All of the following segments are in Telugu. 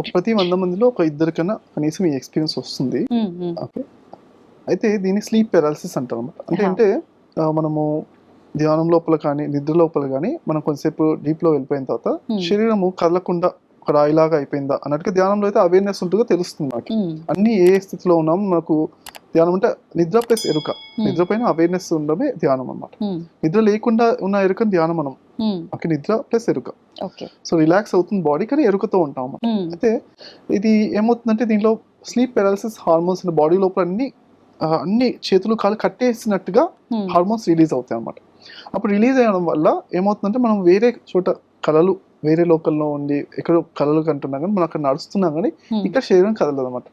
ఒక ప్రతి వంద మందిలో ఒక ఇద్దరికన్నా కనీసం ఈ ఎక్స్పీరియన్స్ వస్తుంది. ఓకే అయితే దీన్ని స్లీప్ పెరాలసిస్ అంటారు అనమాట అంటే. అంటే మనము ధ్యానం లోపల కానీ నిద్ర లోపల కానీ మనం కొంతసేపు డీప్లో వెళ్ళిపోయిన తర్వాత. శరీరము కదలకుండా ఒక రాయిలాగా అయిపోయిందా? అన్నట్టుగా ధ్యానంలో అయితే అవేర్నెస్ ఉంటుందో తెలుస్తుంది ఉమ్, అన్ని ఏ స్థితిలో ఉన్నాం మనకు ధ్యానం అంటే నిద్ర ప్లస్ ఎరుక. నిద్ర పైన అవేర్నెస్ ఉండడమే ధ్యానం అన్నమాట. ఉమ్, నిద్ర లేకుండా ఉన్న ఎరుకని ధ్యానం మనం. ఓకే నిద్ర ప్లస్ ఎరుక. సో రిలాక్స్ అవుతుంది బాడీ కానీ ఎరుకతో ఉంటాం అయితే ఇది ఏమవుతుందంటే దీనిలో స్లీప్ పెరాలసిస్ హార్మోన్స్ బాడీ లోపల అన్ని అన్ని చేతులు కాళ్ళు కట్టేసినట్టుగా హార్మోన్స్ రిలీజ్ అవుతాయి అన్నమాట. అప్పుడు రిలీజ్ అయ్యడం వల్ల ఏమవుతుందంటే మనం వేరే చోట కళలు వేరే లోకల్లో ఉండి ఎక్కడో కళలు కంటున్నా కానీ మనం అక్కడ నడుస్తున్నా కానీ ఉమ్. ఇక్కడ శరీరం కదలదు అనమాట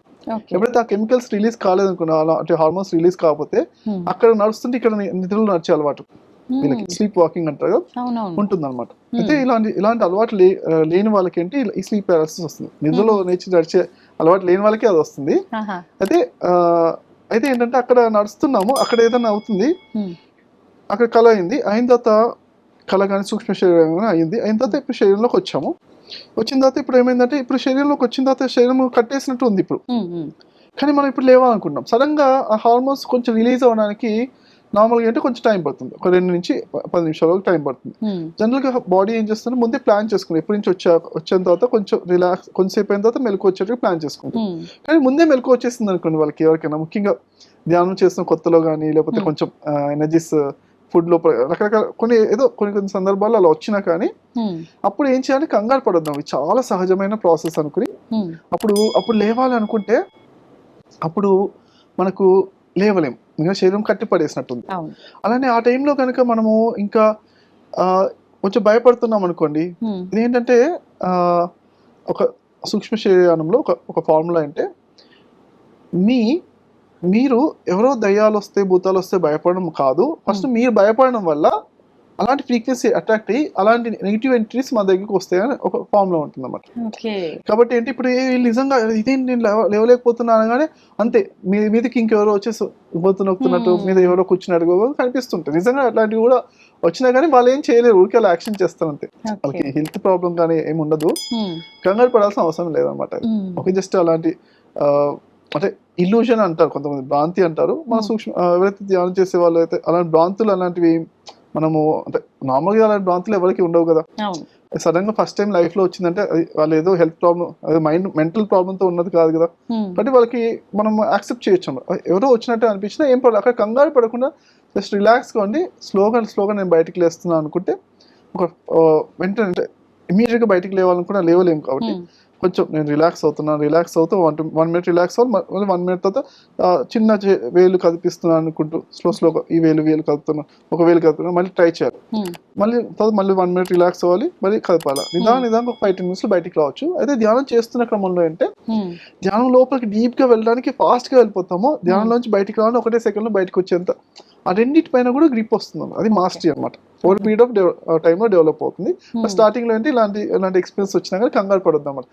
ఎప్పుడైతే ఆ కెమికల్స్ రిలీజ్ కాలేదనుకున్నా అంటే హార్మోన్స్ రిలీజ్ కాకపోతే ఉమ్, అక్కడ నడుస్తుంటే ఇక్కడ నిద్రలో నడిచే అలవాటు. వీళ్ళకి ఉమ్. స్లీప్ వాకింగ్ అంటారు ఉంటుంది అనమాట అయితే ఇలాంటి ఇలాంటి అలవాటు లేని వాళ్ళకి ఏంటి ఈ స్లీప్ పారాలసిస్ వస్తుంది. నిద్రలో నేర్చి నడిచే అలవాటు లేని వాళ్ళకి అది వస్తుంది. అయితే అయితే ఏంటంటే అక్కడ నడుస్తున్నాము అక్కడ ఏదైనా అవుతుంది. అక్కడ కళ అయింది. అయిన తర్వాత కళ కానీ సూక్ష్మ శరీరం కానీ అయింది. అయిన తర్వాత ఇప్పుడు శరీరంలోకి వచ్చాము. వచ్చిన తర్వాత ఇప్పుడు ఏమైందంటే ఇప్పుడు శరీరంలోకి వచ్చిన తర్వాత శరీరం కట్టేసినట్టు ఉంది ఇప్పుడు. కానీ మనం ఇప్పుడు లేవాలనుకుంటున్నాం. సడన్గా ఆ హార్మోన్స్ కొంచెం రిలీజ్ అవ్వడానికి నార్మల్గా అంటే కొంచెం టైం పడుతుంది. ఒక రెండు నుంచి పది నిమిషాల వరకు టైం పడుతుంది. జనరల్గా బాడీ ఏం చేస్తుంటే ముందే ప్లాన్ చేసుకుంది ఎప్పటి నుంచి వచ్చా వచ్చిన తర్వాత కొంచెం రిలాక్స్ కొంచెంసేపు అయిన తర్వాత మెలకు వచ్చేటట్టు ప్లాన్ చేసుకుంటుంది. ఉమ్, కానీ ముందే మెలకు వచ్చేసింది అనుకోండి వాళ్ళకి ఎవరికైనా. ముఖ్యంగా ధ్యానం చేస్తున్న కొత్తలో కానీ లేకపోతే. కొంచెం ఎనర్జీస్ ఫుడ్ లోపల రకరకాల కొన్ని ఏదో కొన్ని కొన్ని సందర్భాల్లో అలా వచ్చినా కానీ అప్పుడు ఏం చేయాలి? కంగారు పడొద్దాం. ఇది చాలా సహజమైన ప్రాసెస్ అనుకుని. అప్పుడు అప్పుడు లేవాలి అనుకుంటే అప్పుడు మనకు లేవలేం. ఇంకా శరీరం కట్టి పడేసినట్టుంది. అలానే ఆ టైంలో కనుక మనము ఇంకా కొంచెం భయపడుతున్నాం అనుకోండి. ఇదేంటంటే ఆ, ఒక సూక్ష్మ శరీరంలో ఒక ఒక ఫార్ములా అంటే మీ మీరు ఎవరో దయ్యాలు వస్తే భూతాలు వస్తే భయపడడం కాదు. ఫస్ట్ మీరు భయపడడం వల్ల అలాంటి ఫ్రీక్వెన్సీ అట్రాక్ట్ అయ్యి అలాంటి నెగిటివ్ ఎంట్రీస్ మా దగ్గరికి వస్తాయని ఒక ఫార్ములా ఉంటుంది అన్నమాట ఓకే. కాబట్టి ఏంటి ఇప్పుడు వీళ్ళు నిజంగా ఇదేంటి నేను లేవ- లేవలేకపోతున్నాను అనగానే అంతే. మీ మీదకి ఇంకెవరో వచ్చేసి గొంతు నొక్కుతున్నట్టు Hmm. మీద ఎవరో కూర్చున్నట్టు కనిపిస్తుంటాయి. నిజంగా అట్లాంటివి కూడా వచ్చినా కానీ వాళ్ళు ఏం చేయలేరు ఊరికే అలా యాక్షన్ చేస్తారు అంతే. వాళ్ళకి హెల్త్ ప్రాబ్లం కానీ ఏమి ఉండదు ఉమ్, కంగారు పడాల్సిన అవసరం లేదనమాట ఒక జస్ట్ అలాంటి అంటే ఇల్యూషన్ అంటారు కొంతమంది భ్రాంతి అంటారు. మన Hmm. సూక్ష్మ ఎవరైతే ధ్యానం చేసే వాళ్ళు అయితే అలాంటి భ్రాంతులు అలాంటివి మనము అంటే నార్మల్గా అలాంటి భ్రాంతులు ఎవరికి ఉండవు కదా. సడన్గా ఫస్ట్ టైం లైఫ్లో వచ్చిందంటే అది వాళ్ళు ఏదో హెల్త్ ప్రాబ్లం అదే మైండ్ మెంటల్ ప్రాబ్లమ్తో ఉన్నది కాదు కదా. ఉమ్, కాబట్టి వాళ్ళకి మనం యాక్సెప్ట్ చేయొచ్చు. ఎవరో వచ్చినట్టు అనిపించినా ఏం పడదు అక్కడ కంగారు పడకుండా జస్ట్ రిలాక్స్గా ఉండి స్లోగా స్లోగా నేను బయటికి లేస్తున్నాను అనుకుంటే ఒక వెంటనే అంటే ఇమీడియట్గా బయటికి లేవాలనుకున్నా లేవలేము కాబట్టి ఉమ్, కొంచెం నేను రిలాక్స్ అవుతున్నాను రిలాక్స్ అవుతూ వన్ వన్ మినిట్ రిలాక్స్ అవ్వాలి మళ్ళీ వన్ మినిట్ తర్వాత చిన్న వేలు కదిపిస్తున్నాను అనుకుంటూ స్లో స్లోగా ఈ వేలు వేలు కదుపుతున్నాను ఒక వేలు కదుపుతున్నాను మళ్ళీ ట్రై చేయాలి. ఉమ్, మళ్ళీ తర్వాత మళ్ళీ వన్ మినిట్ రిలాక్స్ అవ్వాలి మళ్ళీ కదపాలి. నిదానం నిదానం ఒక ఫైవ్ టెన్ మినిట్స్ బయటికి రావచ్చు. అయితే ధ్యానం చేస్తున్న క్రమంలో అంటే ధ్యానం లోపలికి డీప్గా వెళ్ళడానికి ఫాస్ట్గా వెళ్ళిపోతాము. ధ్యానంలోంచి బయటికి రావాలి ఒకటే సెకండ్లో బయటకు వచ్చేంత. ఆ రెండింటి పైన కూడా గ్రిప్ వస్తుంది అది మాస్టరీ అనమాట ఓవర్ పీరియడ్ ఆఫ్ టైంలో డెవలప్ అవుతుంది. స్టార్టింగ్లో ఏంటి ఇలాంటి ఇలాంటి ఎక్స్పీరియన్స్ వచ్చినా కానీ కంగారు పడొద్దు అన్నమాట